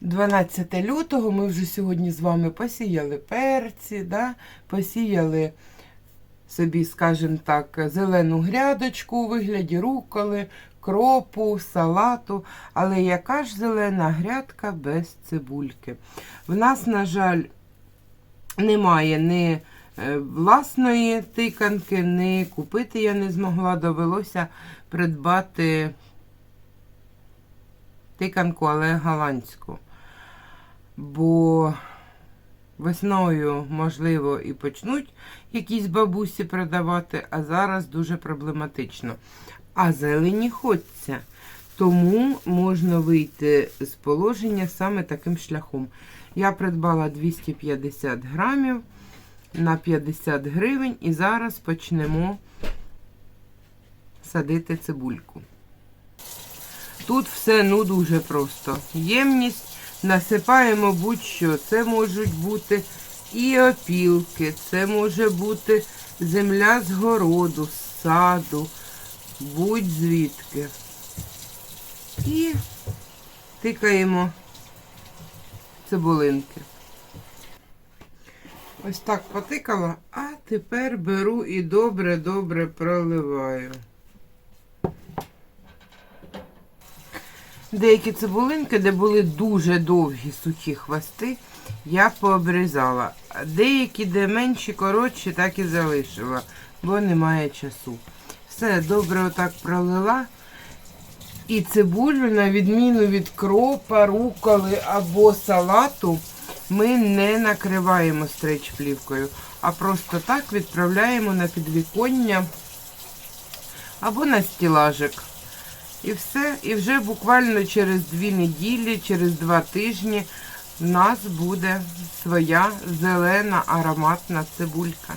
12 лютого ми вже сьогодні з вами посіяли перці, да? посіяли собі, скажімо так, зелену грядочку у вигляді руколи, кропу, салату. Але яка ж зелена грядка без цибульки? В нас, на жаль, немає ні е, власної тиканки, ні купити я не змогла. Довелося придбати тиканку, але голландську. Бо весною, можливо, і почнуть якісь бабусі продавати, а зараз дуже проблематично. А зелені хочеться. Тому можна вийти з положення саме таким шляхом. Я придбала 250 грамів на 50 гривень і зараз почнемо садити цибульку. Тут все ну дуже просто. Ємність насипаємо будь-що. Це можуть бути і опілки, це може бути земля з городу, з саду, будь-звідки. І тикаємо цибулинки. Ось так потикала, а тепер беру і добре-добре проливаю. Деякі цибулинки, де були дуже довгі сухі хвости, я пообрізала. Деякі, де менші, коротші, так і залишила, бо немає часу. Все, добре отак пролила. І цибулю, на відміну від кропа, руколи або салату, ми не накриваємо стрейч-плівкою, а просто так відправляємо на підвіконня або на стілажик. І все. І вже буквально через дві неділі, через два тижні в нас буде своя зелена ароматна цибулька.